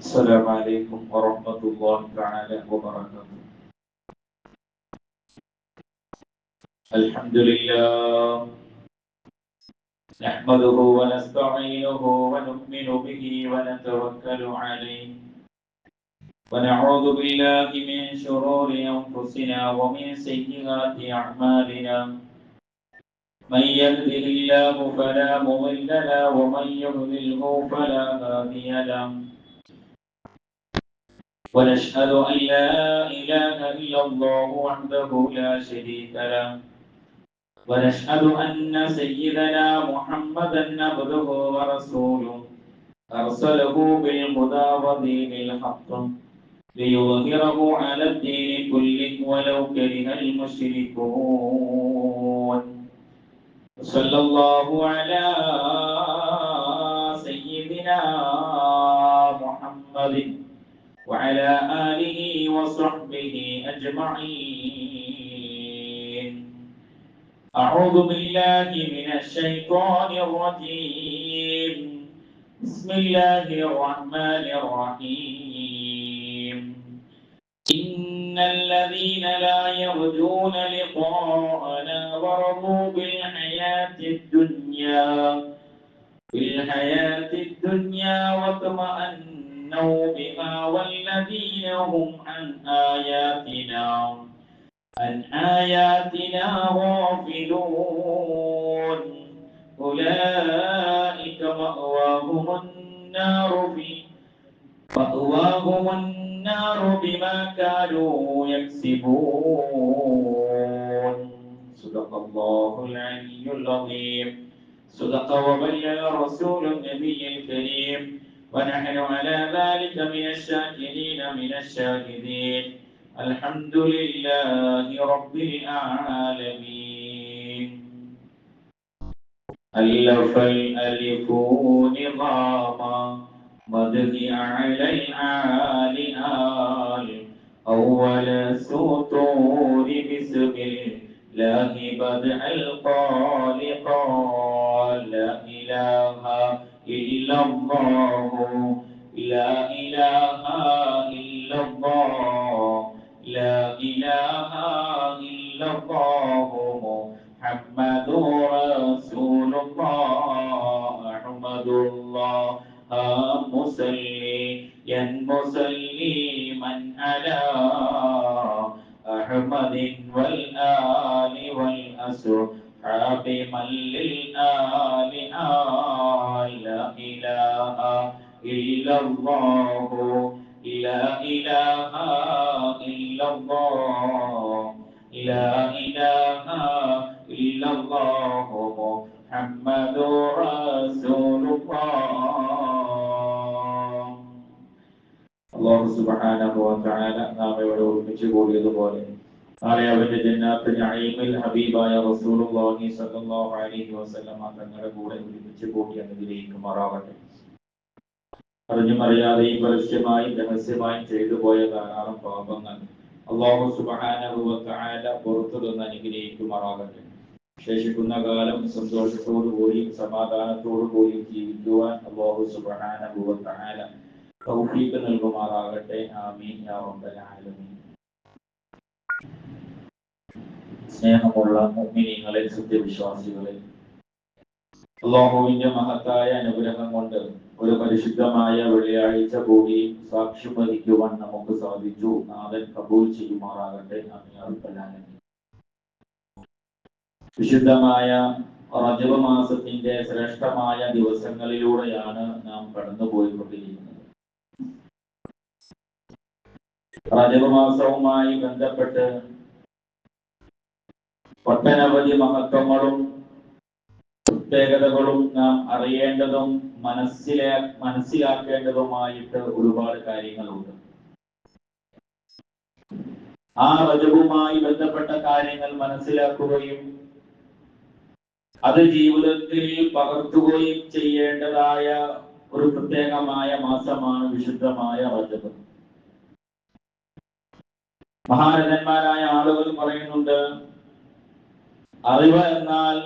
السلام عليكم ورحمة الله تعالى وبركاته. الحمد لله نحمده ونستعينه ونؤمن به ونتوكل عليه. ونعوذ بالله من شرور أنفسنا ومن سيئات أعمالنا. من يهده الله فلا مضل له ومن يضلله فلا هادي له. ونشهد أن لا إله إلا الله وحده لا شريك له. ونشهد أن سيدنا محمدا عبده ورسوله. أرسله بالهدى ودين الحق. ليظهره على الدين كله ولو كره المشركون. صلى الله على سيدنا محمد. وعلى آله وصحبه أجمعين. أعوذ بالله من الشيطان الرجيم. بسم الله الرحمن الرحيم. إن الذين لا يرجون لقاءنا ورضوا بالحياة الدنيا. بالحياة الدنيا واطمأنوا بها والذين هم عن آياتنا عن آياتنا غافلون. أولئك مأواهم النار في مأواهم النار بما كانوا يكسبون. صدق الله العلي العظيم. صدق وبلغ رسول النبي الكريم. ونحن على ذلك من الشاكرين من الشاهدين الحمد لله رب العالمين. ألف الألف نظاما مدد على العال آل. أول سطور بسم الله بدع القال قال لا إله الله. لا إله إلا الله. لا إله إلا الله. محمد رسول الله. أحمد الله. مسليا مسلما على أحمد والآل والأصحاب من للآل آل. الله لا إله إلا الله لا إله إلا الله محمد رسول الله അള്ളാഹു സുബ്ഹാനഹു വ തആല നാം ഇവിടെ ഒരുമിച്ച് കൂടിയതുപോലെ നാളെ അവന്റെ ജന്നാത്ത് നഈമിൽ ഹബീബായ റസൂലുള്ളാഹി സ്വല്ലല്ലാഹു അലൈഹി വസല്ലം തങ്ങളുടെ കൂടെ ഒരുമിച്ച് കൂടി അനുഗ്രഹിക്കുമാറാവട്ടെ അറിഞ്ഞും അറിയാതെയും പരസ്യമായും രഹസ്യമായും ചെയ്തു പോയ ധാരാളം പാപങ്ങൾ അള്ളാഹു തആല പുറത്തു നിന്ന് അനുഗ്രഹിക്കുമാറാകട്ടെ. ശേഷിക്കുന്ന കാലം സന്തോഷത്തോടു കൂടിയും സമാധാനത്തോടു കൂടിയും ജീവിക്കുവാൻ അള്ളാഹു തആല തൗഫീഖ് നൽകുമാറാകട്ടെ. ആമീൻ യാ സ്നേഹമുള്ള മുഅ്മിനീങ്ങളെ സത്യവിശ്വാസികളെ അള്ളാഹുവിന്റെ മഹത്തായ അനുഗ്രഹം കൊണ്ട് ഒരു പരിശുദ്ധമായ വെള്ളിയാഴ്ച കൂടി സാക്ഷ്യം വഹിക്കുവാൻ നമുക്ക് സാധിച്ചു. നാഥൻ കബൂൽ ചെയ്യുമാറാകട്ടെ. വിശുദ്ധമായ റജബ മാസത്തിന്റെ ശ്രേഷ്ഠമായ ദിവസങ്ങളിലൂടെയാണ് നാം കടന്നുപോയിക്കൊണ്ടിരിക്കുന്നത്. റജബ മാസവുമായി ബന്ധപ്പെട്ട് ഒട്ടനവധി മഹത്വങ്ങളും പ്രത്യേകതകളും നാം അറിയേണ്ടതും മനസ്സിലാ മനസ്സിലാക്കേണ്ടതുമായിട്ട് ഒരുപാട് കാര്യങ്ങളുണ്ട്. ആ റജബുമായി ബന്ധപ്പെട്ട കാര്യങ്ങൾ മനസ്സിലാക്കുകയും അത് ജീവിതത്തിൽ പകർത്തുകയും ചെയ്യേണ്ടതായ ഒരു പ്രത്യേകമായ മാസമാണ് വിശുദ്ധമായ റജബ് മഹാരഥന്മാരായ ആളുകൾ പറയുന്നുണ്ട് അറിവ് എന്നാൽ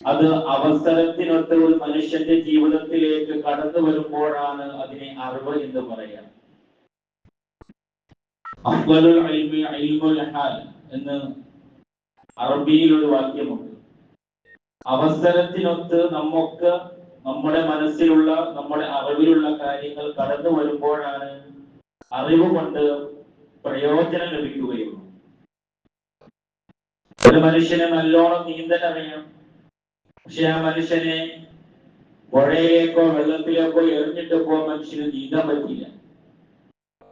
അത് അവസരത്തിനൊത്ത് ഒരു മനുഷ്യന്റെ ജീവിതത്തിലേക്ക് കടന്നു വരുമ്പോഴാണ് അതിനെ അറിവ് എന്ന് പറയാം എന്ന് അറബിയിൽ ഒരു വാക്യമുണ്ട്. അവസരത്തിനൊത്ത് നമുക്ക് നമ്മുടെ മനസ്സിലുള്ള നമ്മുടെ അറിവിലുള്ള കാര്യങ്ങൾ കടന്നു വരുമ്പോഴാണ് അറിവ് കൊണ്ട് പ്രയോജനം ലഭിക്കുകയുള്ളൂ. ഒരു മനുഷ്യനെ നല്ലോണം നീന്തൽ അറിയാം പക്ഷെ ആ മനുഷ്യനെ പുഴയിലേക്കോ വെള്ളത്തിലേക്കോ എറിഞ്ഞിട്ടപ്പോ മനുഷ്യന് നീന്താൻ പറ്റില്ല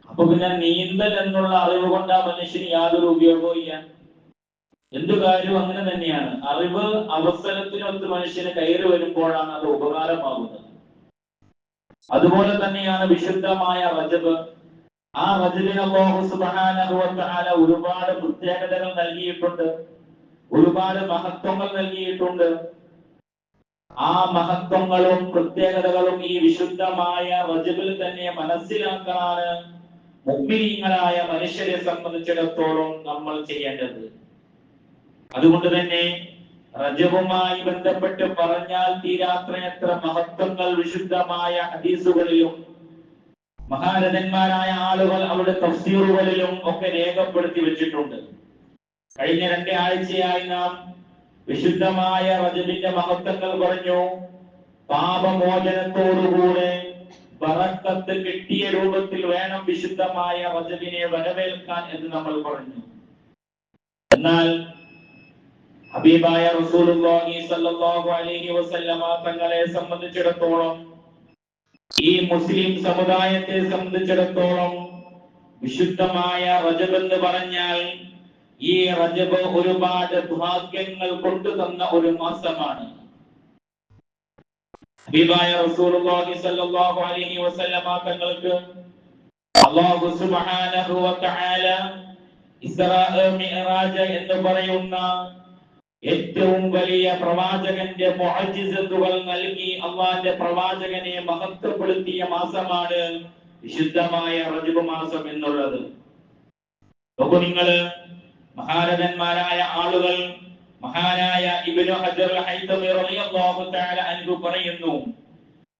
അപ്പൊ പിന്നെ നീന്തൽ എന്നുള്ള അറിവ് കൊണ്ട് ആ മനുഷ്യന് യാതൊരു ഉപയോഗവും ഇല്ല. എന്തു കാര്യവും അങ്ങനെ തന്നെയാണ്. അറിവ് അവസരത്തിനൊത്ത് മനുഷ്യന് കയറി വരുമ്പോഴാണ് അത് ഉപകാരമാകുന്നത്. അതുപോലെ തന്നെയാണ് വിശുദ്ധമായ റജബ്. ആ റജബിന് തആല ഒരുപാട് പ്രത്യേകതകൾ നൽകിയിട്ടുണ്ട്. ഒരുപാട് മഹത്വങ്ങൾ നൽകിയിട്ടുണ്ട്. ആ മഹത്വങ്ങളും പ്രത്യേകതകളും ഈ വിശുദ്ധമായ റജബിൽ തന്നെ മനസ്സിലാക്കാനാണ് മുഗ്മിനീങ്ങളായ മനുഷ്യരെ സംബന്ധിച്ചിടത്തോളം നമ്മൾ ചെയ്യേണ്ടത്. അതുകൊണ്ട് തന്നെ റജവുമായി ബന്ധപ്പെട്ട് പറഞ്ഞാൽ തീരാത്രയത്ര മഹത്വങ്ങൾ വിശുദ്ധമായ ഹദീസുകളിലും മഹാരഥന്മാരായ ആളുകൾ അവരുടെ തഫ്സീറുകളിലും ഒക്കെ രേഖപ്പെടുത്തി വെച്ചിട്ടുണ്ട്. കഴിഞ്ഞ രണ്ട് ആഴ്ചയായി നാം വിശുദ്ധമായ റജബിന്റെ മഹത്വങ്ങൾ പറഞ്ഞു. പാപമോചനത്തോടുകൂടെ ബറക്കത്ത് കിട്ടിയ രൂപത്തിൽ വേണം വിശുദ്ധമായ റജബിനെ വരവേൽക്കാൻ എന്ന് നമ്മൾ പറഞ്ഞു. എന്നാൽ ഹബീബായ റസൂലുള്ളാഹി സ്വല്ലല്ലാഹു അലൈഹി വസല്ലമ തങ്ങളെ സംബന്ധിച്ചിടത്തോളം ഈ മുസ്ലിം സമുദായത്തെ സംബന്ധിച്ചിടത്തോളം വിശുദ്ധമായ റജബ് എന്ന് പറഞ്ഞാൽ ഈ റജബ് ഒരുപാട് ഭാഗ്യങ്ങൾ കൊണ്ടു തന്ന ഒരു മാസമാണ്. തങ്ങൾക്ക് സുബ്ഹാനഹു എന്ന് പറയുന്ന ഏറ്റവും വലിയ പ്രവാചകന്റെ നൽകി അള്ളാന്റെ പ്രവാചകനെ മഹത്വപ്പെടുത്തിയ മാസമാണ് വിശുദ്ധമായ റജബ് മാസം എന്നുള്ളത്. അപ്പൊ നിങ്ങൾ മഹാരഥന്മാരായ ആളുകൾ മഹാനായ ഇബ്നു ഹജർ ഹൈതമി റളിയല്ലാഹു തആല അൻഹു പറയുന്നു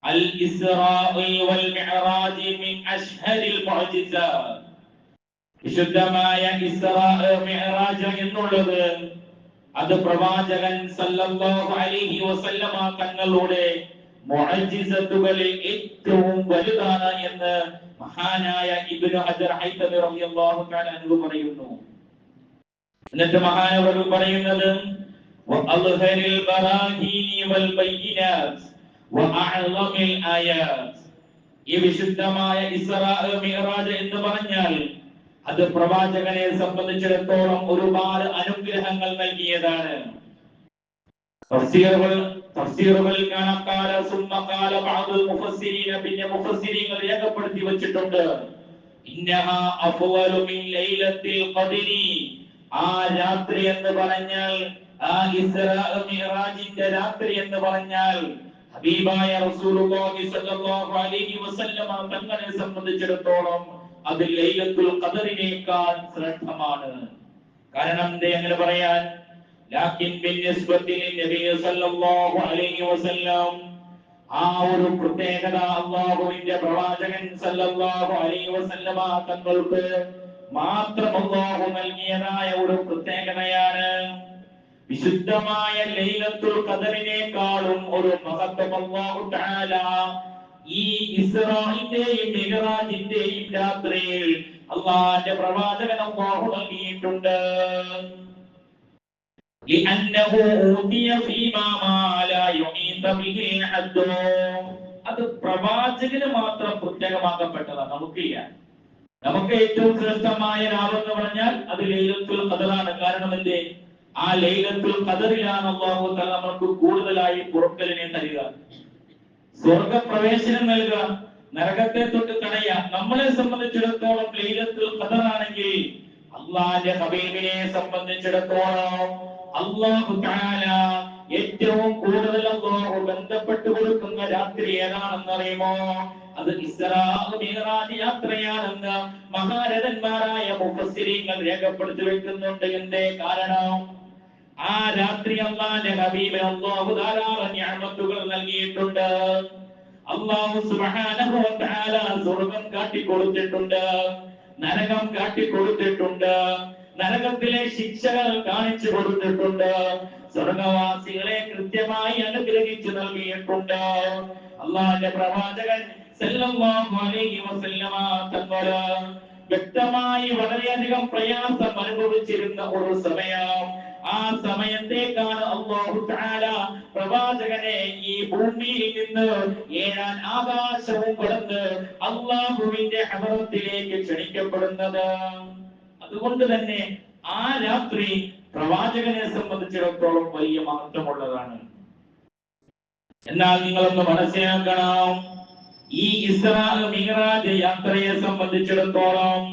അൽ ഇസ്റാഇ വൽ മിഅറാജ് മിൻ അഷ്ഹരിൽ മുഅ്ജിസാത്ത് വിശുദ്ധമായ ഇസ്റാഉ മിഅറാജ് എന്നുള്ളത് അത് പ്രവാചകൻ സല്ലല്ലാഹു അലൈഹി വസല്ലമ തങ്ങളുടെ മുഅ്ജിസത്തുകളിൽ ഏറ്റവും വലുതാണ് എന്ന് മഹാനായ ഇബ്നു ഹജർ ഹൈതമി റളിയല്ലാഹു തആല അൻഹു പറയുന്നു. എന്നിട്ട് മഹാനവർ പറയുന്നത് وأظهر البراهين والبينات وأعظم الآيات ഈ വിശുദ്ധമായ ഇസ്രാ മിഅ്റാജ് എന്ന് പറഞ്ഞാൽ അത് പ്രവാചകനെ സംബന്ധിച്ചിടത്തോളം ഒരുപാട് അനുഗ്രഹങ്ങൾ നൽകിയതാണ് തഫ്സീറുകൾ തഫ്സീറുകളിൽ കാണാം കാല സുമ്മ കാല ബഅദുൽ മുഫസ്സിരീന പിന്നെ മുഫസ്സിരീങ്ങൾ രേഖപ്പെടുത്തി വെച്ചിട്ടുണ്ട് ഇന്നഹ അഫ്വലു മിൻ ലൈലത്തിൽ ഖദ്രി ആ രാത്രി എന്ന് പറഞ്ഞാൽ ആ ഇസ്രാജിന്റെ രാത്രി എന്ന് പറഞ്ഞാൽ ഹബീബായ റസൂലുള്ളാഹി സ്വല്ലല്ലാഹു അലൈഹി വസല്ലമ തങ്ങളെ സംബന്ധിച്ചിടത്തോളം അത് ലൈലത്തുൽ ഖദറിനേക്കാൾ ശ്രേഷ്ഠമാണ്. കാരണം എന്തേ അങ്ങനെ പറയാൻ? ലാക്കിൻ ബിന്നിസ്ബത്തി നബി സല്ലല്ലാഹു അലൈഹി വസല്ലം ആ ഒരു പ്രത്യേകത അള്ളാഹുവിന്റെ പ്രവാചകൻ സല്ലല്ലാഹു അലൈഹി വസല്ലമ തങ്ങൾക്ക് മാത്രം അള്ളാഹു നൽകിയതായ ഒരു പ്രത്യേകതയാണ് വിശുദ്ധമായ ലൈലത്തുൽ ഖദറിനേക്കാളും ഒരു മഹത്വം അല്ലാഹു തആല ഈ ഇസ്രായിന്റെയും മിഹ്റാജിന്റെയും രാത്രിയിൽ അള്ളാന്റെ പ്രവാചകൻ അല്ലാഹു നൽകിയിട്ടുണ്ട് لأنه أوتي فيما ما لا يحيط به أحد അത് പ്രവാചകന് മാത്രം പ്രത്യേകമാക്കപ്പെട്ടതാണ് നമുക്കില്ല നമുക്ക് ഏറ്റവും ശ്രേഷ്ഠമായ രാവെന്ന് പറഞ്ഞാൽ അത് ലൈലത്തുൽ ഖദറാണ്. കാരണം എന്തേ? ആ ലൈലത്തുൽ ഖദറിലാണ് അല്ലാഹു തആല നമുക്ക് കൂടുതലായി പുറക്കലിനെ തരിക. സ്വർഗപ്രവേശനം നൽകുക നരകത്തെ തൊട്ട് തടയുക. നമ്മളെ സംബന്ധിച്ചിടത്തോളം ലൈലത്തുൽ ഖദറാണെങ്കിൽ അള്ളാന്റെ ഹബീബിനെ സംബന്ധിച്ചിടത്തോളം അള്ളാഹു തആല ഏറ്റവും കൂടുതൽ അള്ളാഹു ബന്ധപ്പെട്ട് കൊടുക്കുന്ന രാത്രി ഏതാണെന്ന് അറിയുമോ അത് മിഹ്റാജ് യാത്രയാണെന്ന് മഹാരഥന്മാരായ മുഫസ്സിരീങ്ങൾ രേഖപ്പെടുത്തി വെക്കുന്നുണ്ട്. എന്തേ കാരണം? ആ രാത്രി അള്ളാന്റെ ഹബീബ് അള്ളാഹു ധാരാളം ഞാമത്തുകൾ നൽകിയിട്ടുണ്ട്. അള്ളാഹു തആല സ്വർഗം കാട്ടിക്കൊടുത്തിട്ടുണ്ട് നരകം കാട്ടിക്കൊടുത്തിട്ടുണ്ട്. നരകത്തിലെ ശിക്ഷകൾ കാണിച്ചു കൊടുത്തിട്ടുണ്ട്. സ്വർഗവാസികളെ കൃത്യമായി അനുഗ്രഹിച്ചു നൽകിയിട്ടുണ്ട്. അള്ളാന്റെ പ്രവാചകൻ വ്യക്തമായി വളരെയധികം പ്രയാസം അനുഭവിച്ചിരുന്ന ഒരു സമയം. ആ സമയത്തേക്കാണ് പ്രവാചകനെ ഈ ഭൂമിയിൽ നിന്ന് ഏഴാൻ ആകാശവും കടന്ന് അള്ളാഹുവിന്റെ ഹബറത്തിലേക്ക് ക്ഷണിക്കപ്പെടുന്നത്. അതുകൊണ്ട് തന്നെ ആ രാത്രി പ്രവാചകനെ സംബന്ധിച്ചിടത്തോളം വലിയ മഹത്വമുള്ളതാണ്. എന്നാൽ നിങ്ങളൊന്ന് മനസ്സിലാക്കണം ഈ ഇസ്രാ മിഹ്റാജ് യാത്രയെ സംബന്ധിച്ചിടത്തോളം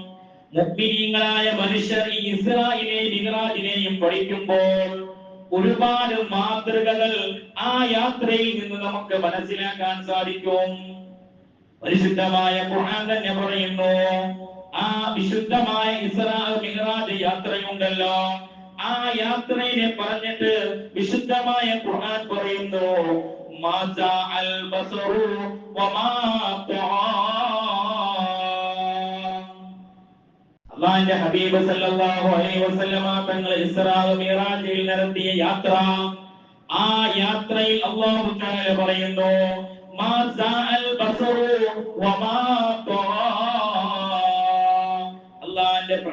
മുഗ്മിനീങ്ങളായ മനുഷ്യർ ഈ ഇസ്രായിലെയും മിഹ്റാജിനെയും പഠിക്കുമ്പോൾ ഒരുപാട് മാതൃകകൾ ആ യാത്രയിൽ നിന്ന് നമുക്ക് മനസ്സിലാക്കാൻ സാധിക്കും. പരിശുദ്ധമായ ഖുർആൻ തന്നെ പറയുന്നു ആ വിശുദ്ധമായ ഇസ്രാ മിഹ്റാജ് യാത്രയുണ്ടല്ലോ. ആ യാത്രയെ പറഞ്ഞിട്ട് വിശുദ്ധമായ ഖുർആൻ പറയുന്നു മാ ജാഅൽ ബസറു വമാ ഹബീബ് സല്ലല്ലാഹു അലൈഹി വസല്ലമ നടത്തിയ യാത്ര. ആ യാത്രയിൽ അല്ലാഹു തആല പറയുന്നു ബസറു വമാ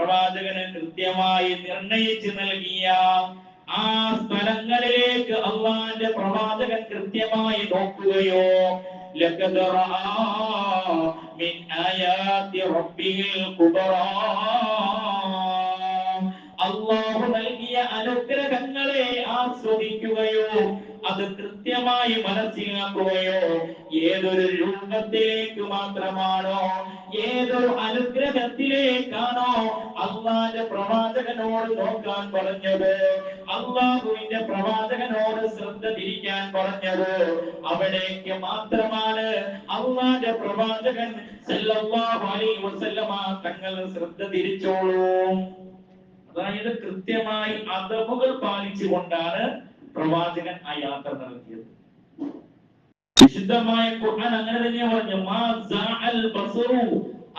പ്രവാചകന് കൃത്യമായി നിർണയിച്ചു നൽകിയ ആ സ്ഥലങ്ങളിലേക്ക് അള്ളാന്റെ പ്രവാചകൻ കൃത്യമായി നോക്കുകയോ അള്ളാഹു നൽകിയ അനുഗ്രഹങ്ങളെ ആസ്വദിക്കുകയോ അത് കൃത്യമായി മനസ്സിലാക്കുകയോ ഏതൊരു രൂപത്തിലേക്ക് മാത്രമാണോ ഏതൊരു അനുഗ്രഹത്തിലേക്കാണോ അള്ളാന്റെ പ്രവാചകനോട് നോക്കാൻ പറഞ്ഞത്? അള്ളാഹുവിന്റെ പ്രവാചകനോട് ശ്രദ്ധ തിരിക്കാൻ പറഞ്ഞത് അവിടേക്ക് മാത്രമാണ്. അള്ളാന്റെ പ്രവാചകൻ തങ്ങൾ ശ്രദ്ധ തിരിച്ചോളൂ. അതായത് കൃത്യമായി അതവുകൾ പാലിച്ചുകൊണ്ടാണ് പ്രവാചകൻ ആ യാത്ര നടത്തിയത്. വിശുദ്ധമായ ഖുർആൻ അങ്ങനെ തന്നെ പറഞ്ഞു മാ ബസറു.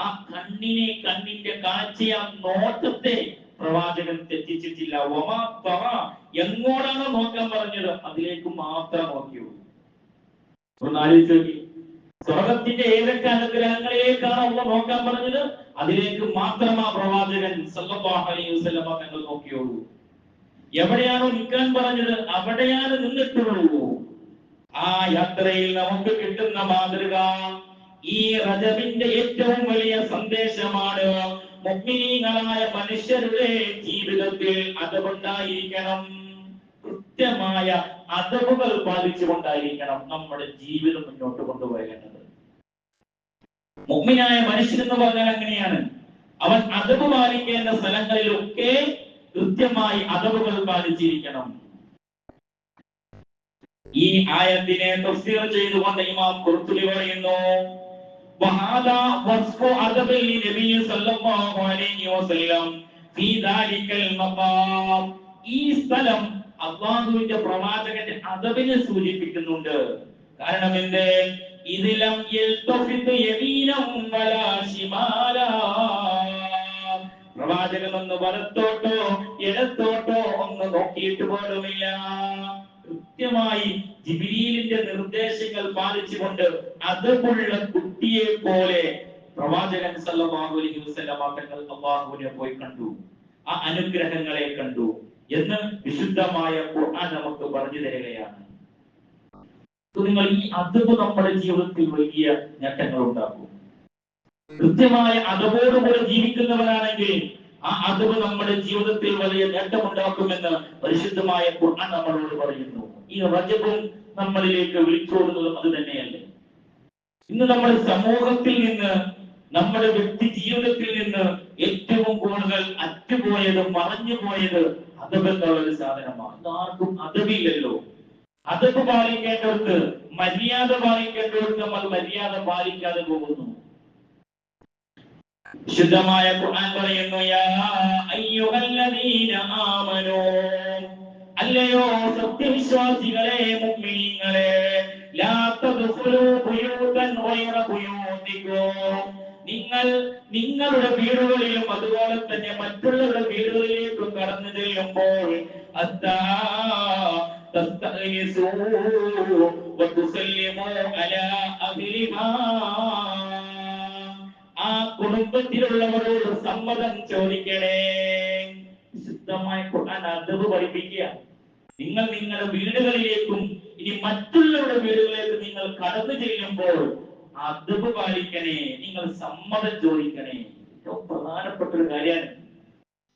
ആ കണ്ണിനെ കണ്ണിന്റെ കാഴ്ച ആ നോട്ടത്തെ പ്രവാചകൻ തെറ്റിച്ചിട്ടില്ല. വമാ തറ. എങ്ങോട്ടാണോ നോക്കാൻ പറഞ്ഞത്? അതിലേക്ക് മാത്രം നോക്കിയുള്ളൂ സ്വർഗത്തിന്റെ ഏതൊക്കെ അനുഗ്രഹങ്ങളിലേക്കാണ് നോക്കാൻ പറഞ്ഞത്? അതിലേക്ക് മാത്രം ആ പ്രവാചകൻ സല്ലല്ലാഹു അലൈഹി തങ്ങൾ നോക്കിയുള്ളൂ എവിടെയാണോ നിൽക്കാൻ പറഞ്ഞത്? അവിടെയാണ് നിന്നിട്ടുള്ളൂ. ആ യാത്രയിൽ നമുക്ക് കിട്ടുന്ന മാതൃക ഈ റജബിന്റെ ഏറ്റവും വലിയ സന്ദേശമാണ്. മുഗ്മിനീങ്ങളായ മനുഷ്യരുടെ ജീവിതത്തിൽ അതവുണ്ടായിരിക്കണം. കൃത്യമായ അതവുകൾ പാലിച്ചുകൊണ്ടായിരിക്കണം നമ്മുടെ ജീവിതം മുന്നോട്ട് കൊണ്ടുപോകേണ്ടത്. മുഗ്മിനായ മനുഷ്യൻ എന്ന് പറഞ്ഞാൽ അങ്ങനെയാണ്. അവൻ അതവ് പാലിക്കേണ്ട സ്ഥലങ്ങളിലൊക്കെ കൃത്യമായി അതവുകൾ പാലിച്ചിരിക്കണം. ഈ ആയത്തിനെ തഫ്സീർ ചെയ്തുകൊണ്ട് ഇമാം ഖുർത്തുബി പറയുന്നു മഖാം. ഈ പ്രവാചകന്റെ അദബിനെ സൂചിപ്പിക്കുന്നുണ്ട്. കാരണം എന്ത്? ഇതിലം പ്രവാചകൻ ഒന്ന് വലത്തോട്ടോ ഇടത്തോട്ടോ ഒന്ന് നോക്കിയിട്ട് പോലുമില്ല. കൃത്യമായി ജിബിരിലിന്റെ നിർദ്ദേശങ്ങൾ പാലിച്ചുകൊണ്ട് അതുമുള്ള കുട്ടിയെ പോലെ പ്രവാചകൻ സല്ലല്ലാഹു അലൈഹി അള്ളാഹുവിനെ പോയി കണ്ടു. ആ അനുഗ്രഹങ്ങളെ കണ്ടു എന്ന് വിശുദ്ധമായ ഖുർആൻ നമുക്ക് പറഞ്ഞു തരികയാണ്. നിങ്ങൾ ഈ നമ്മുടെ ജീവിതത്തിൽ വലിയ നേട്ടങ്ങൾ ഉണ്ടാക്കും. കൃത്യമായ അതവോടുകൂടെ ജീവിക്കുന്നവരാണെങ്കിൽ ആ അതവ് നമ്മുടെ ജീവിതത്തിൽ വലിയ നേട്ടമുണ്ടാക്കുമെന്ന് പരിശുദ്ധമായ ഖുർആൻ നമ്മളോട് പറയുന്നു. ഈ റജബും നമ്മളിലേക്ക് വിളിച്ചോടുന്നതും അത് തന്നെയല്ലേ? ഇന്ന് നമ്മൾ സമൂഹത്തിൽ നിന്ന് നമ്മുടെ വ്യക്തി ജീവിതത്തിൽ നിന്ന് ഏറ്റവും കൂടുതൽ അറ്റുപോയത് മറഞ്ഞുപോയത് അതവ് എന്നുള്ള ഒരു സാധനമാണ്. ആർക്കും അതവില്ലല്ലോ അതവ് പാലിക്കേണ്ടവർക്ക് മര്യാദ പാലിക്കേണ്ടവർക്ക് നമ്മൾ മര്യാദ പാലിക്കാതെ പോകുന്നു. വിശുദ്ധമായ ഖുർആൻ പറയുന്നു യാ അയ്യുഹല്ലദീന ആമനൂ അല്ലയോ സത്യവിശ്വാസികളെ മുഅ്മിനീങ്ങളെ ലാ തദ്ഖുലൂ ബുയൂതൻ ഗൈറ ബുയൂതികും നിങ്ങൾ നിങ്ങളുടെ വീടുകളിലും അതുപോലെ തന്നെ മറ്റുള്ളവരുടെ വീടുകളിലേക്കും കടന്നു ചെല്ലുമ്പോൾ അത്താ ആ കുടുംബത്തിലുള്ളവരോട് സമ്മതം ചോദിക്കണേ. വിശുദ്ധമായ ഖുർആൻ പഠിപ്പിക്കുക. നിങ്ങൾ നിങ്ങളുടെ വീടുകളിലേക്കും ഇനി മറ്റുള്ളവരുടെ വീടുകളിലേക്കും നിങ്ങൾ കടന്നു ചെല്ലുമ്പോൾ അദബ് പാലിക്കണേ. നിങ്ങൾ സമ്മതം ചോദിക്കണേ. ഏറ്റവും പ്രധാനപ്പെട്ട ഒരു കാര്യമാണ്.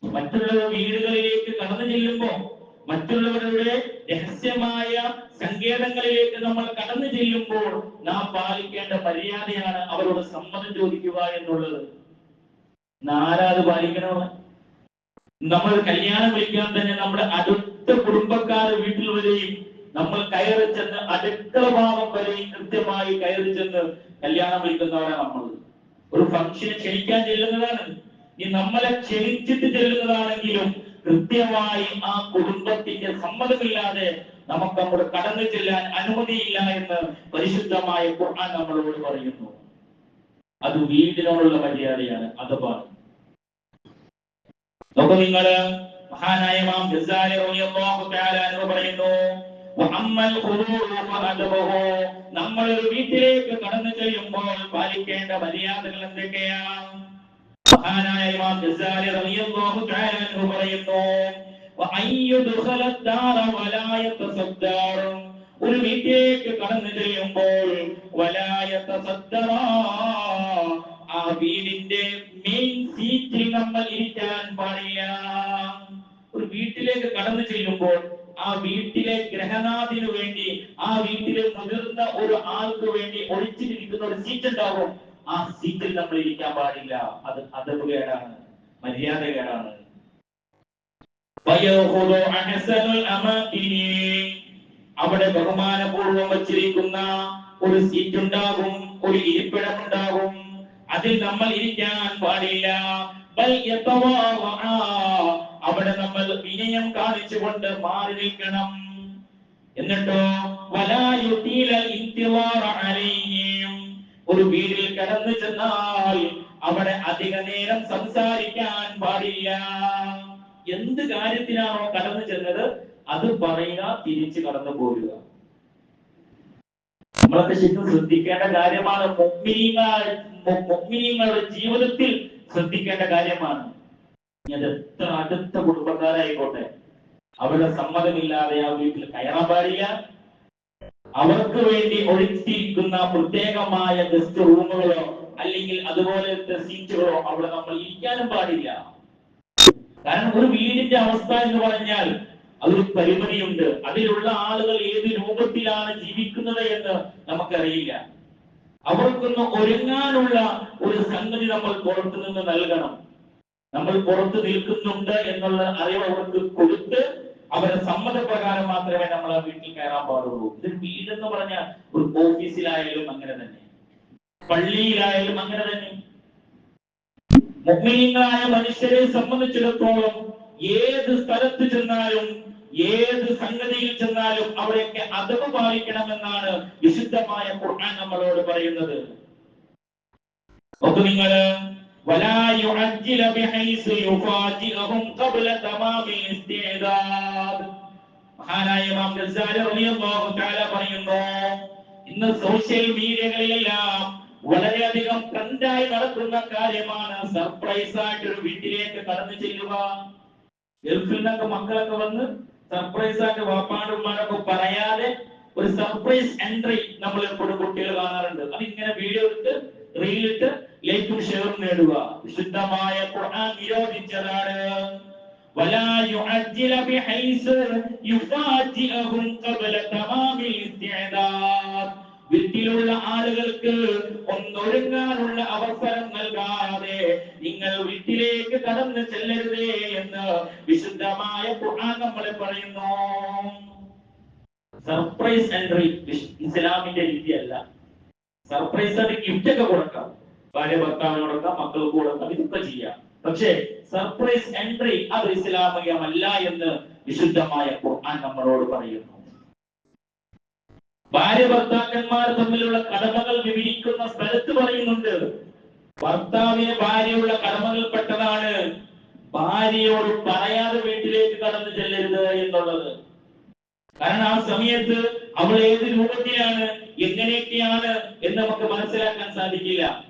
മറ്റുള്ളവരുടെ വീടുകളിലേക്ക് കടന്നു ചെല്ലുമ്പോ മറ്റുള്ളവരുടെ രഹസ്യമായ സങ്കേതങ്ങളിലേക്ക് നമ്മൾ കടന്നു ചെല്ലുമ്പോൾ നാം പാലിക്കേണ്ട മര്യാദയാണ് അവരോട് സമ്മതം ചോദിക്കുക എന്നുള്ളത്. നാലാത് പാലിക്കണമെന്ന് നമ്മൾ കല്യാണം വിളിക്കാൻ തന്നെ നമ്മുടെ അടുത്ത കുടുംബക്കാർ വീട്ടിൽ വരെയും നമ്മൾ കയറി ചെന്ന് അടുക്കള ഭാവം വരെയും കൃത്യമായി കയറി ചെന്ന് കല്യാണം വിളിക്കുന്നവരാണ് നമ്മൾ. ഒരു ഫംഗ്ഷന് ക്ഷണിക്കാൻ ചെല്ലുന്നതാണ്. ഈ നമ്മളെ ക്ഷണിച്ചിട്ട് ചെല്ലുന്നതാണെങ്കിലും കൃത്യമായി ആ കുടുംബത്തിന്റെ സമ്മതമില്ലാതെ നമുക്ക് അങ്ങോട്ട് കടന്നു ചെല്ലാൻ അനുമതിയില്ല എന്ന് പരിശുദ്ധമായ ഖുർആൻ നമ്മളോട് പറയുന്നു. അത് വീടിനോടുള്ള മര്യാദയാണ്. അഥവാണ് നോക്കൂ നിങ്ങൾ മഹാനായ മാം പറയുന്നു നമ്മളൊരു വീട്ടിലേക്ക് കടന്നു ചെല്ലുമ്പോൾ പാലിക്കേണ്ട മര്യാദകൾ എന്തൊക്കെയാണ്? മഹാനായ ഇമാം ഗസാലി റളിയല്ലാഹു തആല അൻഹു പറയുന്നു വഅയ്യുദ്ഖല ദാറ വലാ യതസദ്ദാർ ഒരു വീട്ടിലേക്ക് കടന്നു ചെല്ലുമ്പോൾ വലാ യതസദ്ദാർ ആ വീടിന്റെ മെയിൻ സീറ്റിൽ നമ്മൾ ഇരിക്കാൻ പാടില്ല. ഒരു വീട്ടിലേക്ക് കടന്നു ചെല്ലുമ്പോൾ ആ വീട്ടിലെ ഗ്രഹനാഥിനു വേണ്ടി ആ വീട്ടിലെ മുതിർന്ന ഒരു ആൾക്ക് വേണ്ടി ഒളിച്ചിരിക്കുന്ന ഒരു സീറ്റ് ഉണ്ടാവും ആ സീറ്റിൽ നമ്മൾ ഇരിക്കാൻ പാടില്ല. അത് അതവ് കേടാണ് മര്യാദ കേടാണ് അവിടെ ബഹുമാനപൂർവം വച്ചിരിക്കുന്ന ഒരു സീറ്റ് ഉണ്ടാകും ഒരു ഇരിപ്പിടം ഉണ്ടാകും അതിൽ നമ്മൾ ഇരിക്കാൻ പാടില്ല. അവിടെ നമ്മൾ വിനയം കാണിച്ചുകൊണ്ട് മാറി നിൽക്കണം. എന്നിട്ടോ വലാ യുതീല ഇന്തിവാറ അലൈഹിം. ഒരു വീട്ടിൽ കടന്നു ചെന്നാൽ അവിടെ അധിക നേരം സംസാരിക്കാൻ പാടില്ല. എന്ത് കാര്യത്തിനാണോ കടന്നു ചെന്നത് അത് പറയുക തിരിച്ചു കടന്നു പോരുക. നമ്മളൊക്കെ ശരിക്കും ശ്രദ്ധിക്കേണ്ട കാര്യമാണ്. മുഅ്മിനീങ്ങൾ മു- ജീവിതത്തിൽ ശ്രദ്ധിക്കേണ്ട കാര്യമാണ്. അത് എത്ര അടുത്ത കുടുംബക്കാരായിക്കോട്ടെ. അവരുടെ സമ്മതമില്ലാതെ ആ വീട്ടിൽ കയറാൻ പാടില്ല. അവർക്ക് വേണ്ടി ഒഴിച്ചിരിക്കുന്ന പ്രത്യേകമായ ഗസ്റ്റ് റൂമുകളോ അല്ലെങ്കിൽ അതുപോലത്തെ സീറ്റുകളോ അവിടെ നമ്മൾ ഇരിക്കാനും പാടില്ല. കാരണം ഒരു വീടിന്റെ അവസ്ഥ എന്ന് പറഞ്ഞാൽ അതൊരു പരിമിതിയുണ്ട്. അതിലുള്ള ആളുകൾ ഏത് രൂപത്തിലാണ് ജീവിക്കുന്നത് എന്ന് നമുക്കറിയില്ല. അവർക്കൊന്ന് ഒരുങ്ങാനുള്ള ഒരു സംഗതി നമ്മൾ പുറത്തു നിന്ന് നൽകണം. നമ്മൾ പുറത്ത് നിൽക്കുന്നുണ്ട് എന്നുള്ള അറിവ് അവർക്ക് കൊടുത്ത് അവരുടെ സമ്മതപ്രകാരം മാത്രമേ നമ്മൾ വീട്ടിൽ കയറാൻ പാടുള്ളൂ. ഇത് വീടെന്ന് പറഞ്ഞാൽ ഒരു ഓഫീസിലായാലും അങ്ങനെ തന്നെ. പള്ളിയിലായാലും അങ്ങനെ തന്നെ. മുഗ്നീയങ്ങളായ മനുഷ്യരെ സംബന്ധിച്ചിടത്തോളം ഏത് സ്ഥലത്ത് ചെന്നാലും ഏത് സംഗതിയിൽ ചെന്നാലും അവിടെയൊക്കെ അതവ് പാലിക്കണമെന്നാണ് വിശുദ്ധമായ ഖുർആൻ നമ്മളോട് പറയുന്നത്. നോക്കു നിങ്ങൾ ولا يعجل بحيث يفاجئهم قبل تمام الاستعداد മഹാനായ ഇമാം ഗസാലി റളിയല്ലാഹു തആല പറയുന്നു ഇന്ന് സോഷ്യൽ മീഡിയകളിലെല്ലാം വളരെയധികം ട്രെൻഡായി നടക്കുന്ന കാര്യമാണ് സർപ്രൈസ് ആയിട്ട് ഒരു വീട്ടിലേക്ക് കടന്നു ചെല്ലുക ഗൾഫിൽ നിന്നൊക്കെ മക്കളൊക്കെ വന്ന് സർപ്രൈസ് ആയിട്ട് വാപ്പാടുമാരൊക്കെ പറയാതെ ഒരു സർപ്രൈസ് എൻട്രി നമ്മൾ എപ്പോഴും കുട്ടികൾ കാണാറുണ്ട് അതിങ്ങനെ വീഡിയോ എടുത്ത് റീലിട്ട് ലൈക്കും ഷെയറും നേടുക വിശുദ്ധമായ ഖുർആൻ നിരോധിച്ചതാണ് ولا يعجل بحيث يفاجئهم قبل تمام الاستعداد വീട്ടിലുള്ള ആളുകൾക്ക് ഒന്നൊരുങ്ങാനുള്ള അവസരം നൽകാതെ നിങ്ങൾ വീട്ടിലേക്ക് കടന്നു ചെല്ലരുതേ എന്ന് വിശുദ്ധമായ ഖുർആൻ നമ്മളെ പറയുന്നു സർപ്രൈസ് എൻട്രി ഇസ്ലാമിന്റെ രീതിയല്ല സർപ്രൈസ് ആയിട്ട് ഗിഫ്റ്റ് ഒക്കെ കൊടുക്കാം ഭാര്യ ഭർത്താവിന് കൊടുക്കാം മക്കൾക്ക് കൊടുക്കാം ഇതൊക്കെ ചെയ്യാം. പക്ഷേ സർപ്രൈസ് എൻട്രി അത് ഇസ്ലാമികമല്ല എന്ന് വിശുദ്ധമായ ഖുർആൻ നമ്മളോട് പറയുന്നു. ഭാര്യ ഭർത്താക്കന്മാർ തമ്മിലുള്ള കടമകൾ വിവരിക്കുന്ന സ്ഥലത്ത് പറയുന്നുണ്ട്. ഭർത്താവിന് ഭാര്യയുള്ള കടമകൾപ്പെട്ടതാണ് ഭാര്യയോട് പറയാതെ വീട്ടിലേക്ക് കടന്നു ചെല്ലരുത് എന്നുള്ളത്. കാരണം ആ സമയത്ത് അവൾ ഏത് രൂപത്തിലാണ് എങ്ങനെയൊക്കെയാണ് എന്ന് നമുക്ക് മനസ്സിലാക്കാൻ സാധിക്കില്ല.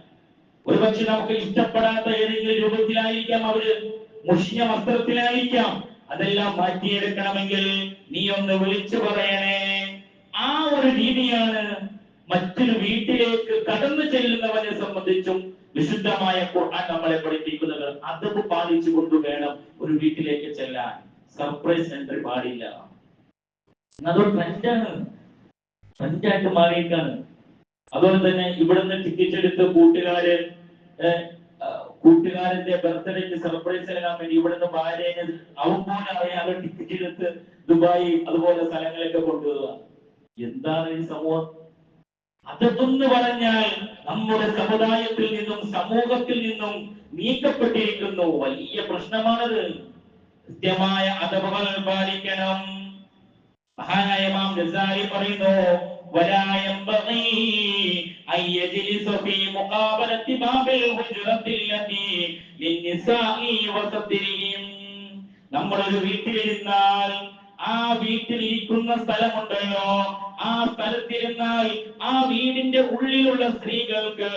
ഒരുപക്ഷെ നമുക്ക് ഇഷ്ടപ്പെടാത്ത ഏതെങ്കിലും രൂപത്തിലായിരിക്കാം അവർ. മുഷിഞ്ഞ വസ്ത്രത്തിലായിരിക്കാം. അതെല്ലാം മാറ്റിയെടുക്കണമെങ്കിൽ നീ ഒന്ന് വിളിച്ചു പറയണേ. ആ ഒരു രീതിയാണ് മറ്റൊരു വീട്ടിലേക്ക് കടന്നു ചെല്ലുന്നവനെ സംബന്ധിച്ചും വിശുദ്ധമായ ഖുർആൻ നമ്മളെ പഠിപ്പിക്കുന്നത്. പാലിച്ചു പാലിച്ചുകൊണ്ട് വേണം ഒരു വീട്ടിലേക്ക് ചെല്ലാൻ. സർപ്രൈസ് എൻട്രി പാടില്ല. അതൊരു ട്രെൻഡാണ് ട്രെൻഡായിട്ട് മാറിയേക്കാണ് അതുപോലെ തന്നെ ഇവിടുന്ന് ടിക്കറ്റ് എടുത്ത് കൂട്ടുകാര് കൂട്ടുകാരന്റെ ബർത്ത്ഡേക്ക് സർപ്രൈസ് നൽകാൻ വേണ്ടി ഇവിടുന്ന് ഭാര്യനെ അവൻ അറിയാതെ ടിക്കറ്റ് എടുത്ത് ദുബായ് അതുപോലെ സ്ഥലങ്ങളിലൊക്കെ കൊണ്ടുപോവുക. എന്താണ് ഈ സമൂഹം? അതെന്ന് പറഞ്ഞാൽ നമ്മുടെ സമുദായത്തിൽ നിന്നും സമൂഹത്തിൽ നിന്നും നീക്കപ്പെട്ടിരിക്കുന്നു. വലിയ പ്രശ്നമാണത്. കൃത്യമായ അതവുകൾ പാലിക്കണം. മഹാനായ മാം പറയുന്നു ولا ينبغي أن يجلس في مقابلة باب الهجرة التي للنساء وسترهم നമ്മളൊരു വീട്ടിലിരുന്നാൽ ആ വീട്ടിലിരിക്കുന്ന സ്ഥലമുണ്ടല്ലോ ആ സ്ഥലത്തിരുന്നാൽ ആ വീടിന്റെ ഉള്ളിലുള്ള സ്ത്രീകൾക്ക്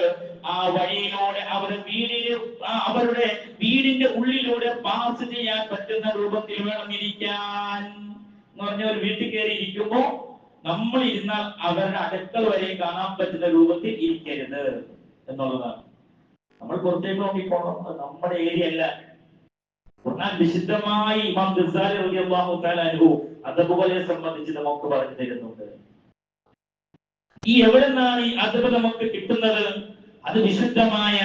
ആ വഴിയിലൂടെ അവർ വീടിന് ആ അവരുടെ വീടിന്റെ ഉള്ളിലൂടെ പാസ് ചെയ്യാൻ പറ്റുന്ന രൂപത്തിൽ വേണം ഇരിക്കാൻ എന്ന് പറഞ്ഞ ഒരു വീട്ടിൽ കയറി ഇരിക്കുമ്പോ നമ്മൾ ഇരുന്ന അവരുടെ അടുക്കള വരെ കാണാൻ പറ്റുന്ന രൂപത്തിൽ ഇരിക്കരുത് എന്നുള്ളതാണ്. നമ്മൾ പുറത്തേക്ക് നോക്കിക്കോണം നമ്മുടെ ഏരിയ അല്ല. ഖുർആൻ വിശുദ്ധമായി റളിയല്ലാഹു അതുപോലെ സംബന്ധിച്ച് നമുക്ക് പറഞ്ഞു തരുന്നുണ്ട്. ഈ എവിടെ നിന്നാണ് ഈ അതബ് നമുക്ക് കിട്ടുന്നത്? അത് വിശുദ്ധമായ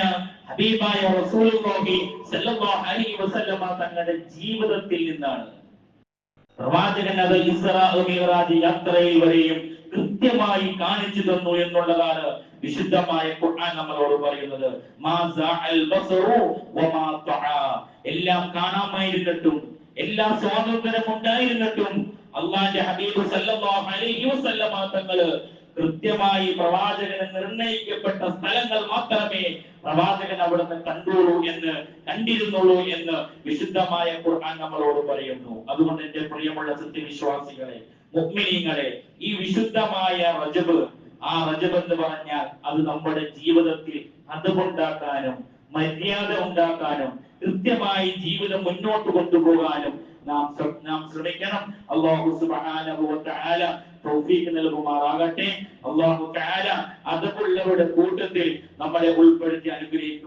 ഹബീബായ റസൂലുള്ളാഹി സ്വല്ലല്ലാഹു അലൈഹി വസല്ലമ തങ്ങളുടെ ജീവിതത്തിൽ നിന്നാണ്. പ്രവാചകൻ അത് ഇസ്രാ മിറാജ് യാത്രയിൽ വരെയും കൃത്യമായി കാണിച്ചു തന്നു എന്നുള്ളതാണ് വിശുദ്ധമായ ഖുർആൻ നമ്മളോട് പറയുന്നത്. എല്ലാം കാണാമായിരുന്നിട്ടും എല്ലാ സ്വാതന്ത്ര്യം ഉണ്ടായിരുന്നിട്ടും അള്ളാന്റെ ഹബീബ് സല്ലല്ലാഹു അലൈഹി വസല്ലമ തങ്ങൾ കൃത്യമായി പ്രവാചകന് നിർണയിക്കപ്പെട്ട സ്ഥലങ്ങൾ മാത്രമേ പ്രവാചകൻ അവിടുന്ന് കണ്ടുള്ളൂ എന്ന് കണ്ടിരുന്നുള്ളൂ എന്ന് വിശുദ്ധമായ ഖുർആൻ നമ്മളോട് പറയുന്നു. അതുകൊണ്ട് എന്റെ പ്രിയമുള്ള സത്യവിശ്വാസികളെ മുഗ്മിനീങ്ങളെ ഈ വിശുദ്ധമായ റജബ് ആ റജബ് എന്ന് പറഞ്ഞാൽ അത് നമ്മുടെ ജീവിതത്തിൽ അതുകൊണ്ടാക്കാനും മര്യാദ ഉണ്ടാക്കാനും കൃത്യമായി ജീവിതം മുന്നോട്ട് കൊണ്ടുപോകാനും നാം നാം ശ്രമിക്കണം. അള്ളാഹു തആല നൽകുമാറാകട്ടെ. അള്ളാഹു അതുള്ളവരുടെ കൂട്ടത്തിൽ നമ്മളെ ഉൾപ്പെടുത്തി അനുഗ്രഹിക്കും.